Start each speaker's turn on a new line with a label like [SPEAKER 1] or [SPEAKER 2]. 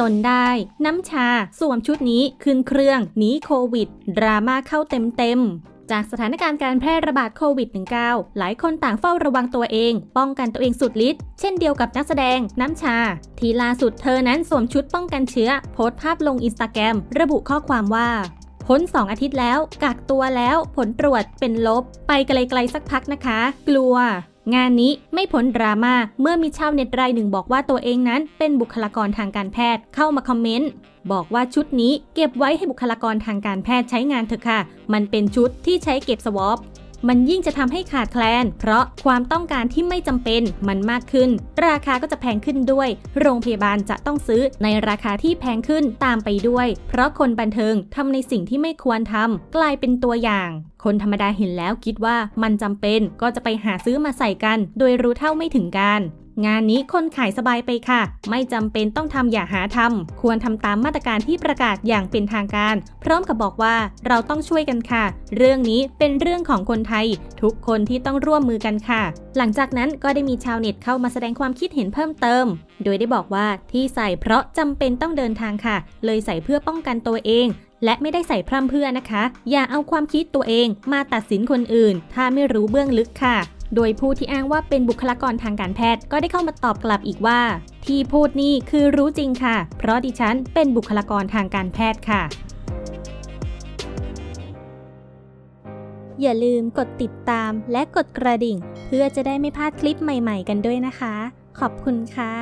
[SPEAKER 1] จนได้ น้ำชาสวมชุดนี้ขึ้นเครื่องหนีโควิด ดราม่าเข้าเต็มๆจากสถานการณ์การแพร่ระบาดโควิด -19 หลายคนต่างเฝ้าระวังตัวเอง ป้องกันตัวเองสุดฤทธิ์ เช่นเดียวกับนักแสดงน้ำชา ทีล่าสุดเธอนั้นสวมชุดป้องกันเชื้อ โพสต์ภาพลงอินสตาแกรมระบุข้อความว่า พ้น 2 อาทิตย์แล้ว กักตัวแล้ว ผลตรวจเป็นลบ ไปไกลๆสักพักนะคะ กลัว งานนี้ไม่พ้นดราม่าเมื่อมีชาวเน็ตรายหนึ่งบอกว่าตัวเองนั้นเป็นบุคลากรทางการแพทย์เข้ามาคอมเมนต์บอกว่าชุดนี้เก็บไว้ให้บุคลากรทางการแพทย์ใช้งานเถอะค่ะ มันเป็นชุดที่ใช้เก็บสวอป มันยิ่งจะทำให้ขาดแคลน เพราะความต้องการที่ไม่จำเป็นมันมากขึ้น ราคาก็จะแพงขึ้นด้วย โรงพยาบาลจะต้องซื้อในราคาที่แพงขึ้นตามไปด้วย เพราะคนบันเทิงทำในสิ่งที่ไม่ควรทำกลายเป็นตัวอย่าง คนธรรมดาเห็นแล้วคิดว่ามันจำเป็นก็จะไปหาซื้อมาใส่กัน โดยรู้เท่าไม่ถึงการ งานนี้คนขายสบายไปค่ะ ไม่จำเป็นต้องทำอย่าหาทำควรทำตามมาตรการที่ประกาศอย่างเป็นทางการ พร้อมกับบอกว่าเราต้องช่วยกันค่ะ เรื่องนี้เป็นเรื่องของคนไทย ทุกคนที่ต้องร่วมมือกันค่ะ หลังจากนั้นก็ได้มีชาวเน็ตเข้ามาแสดงความคิดเห็นเพิ่มเติม โดยได้บอกว่าที่ใส่เพราะจำเป็นต้องเดินทางค่ะ เลยใส่เพื่อป้องกันตัวเองและไม่ได้ใส่พร่ำเพื่อนะคะ อย่าเอาความคิดตัวเองมาตัดสินคนอื่น ถ้าไม่รู้เบื้องลึกค่ะ โดยผู้ที่อ้างว่าเป็นบุคลากรทางการแพทย์ก็ได้เข้ามาตอบกลับอีกว่า ที่พูดนี่คือรู้จริงค่ะ เพราะดิฉันเป็นบุคลากรทางการแพทย์ค่ะ อย่าลืมกดติดตามและกดกระดิ่ง เพื่อจะได้ไม่พลาดคลิปใหม่ ๆ กันด้วยนะคะ ขอบคุณค่ะ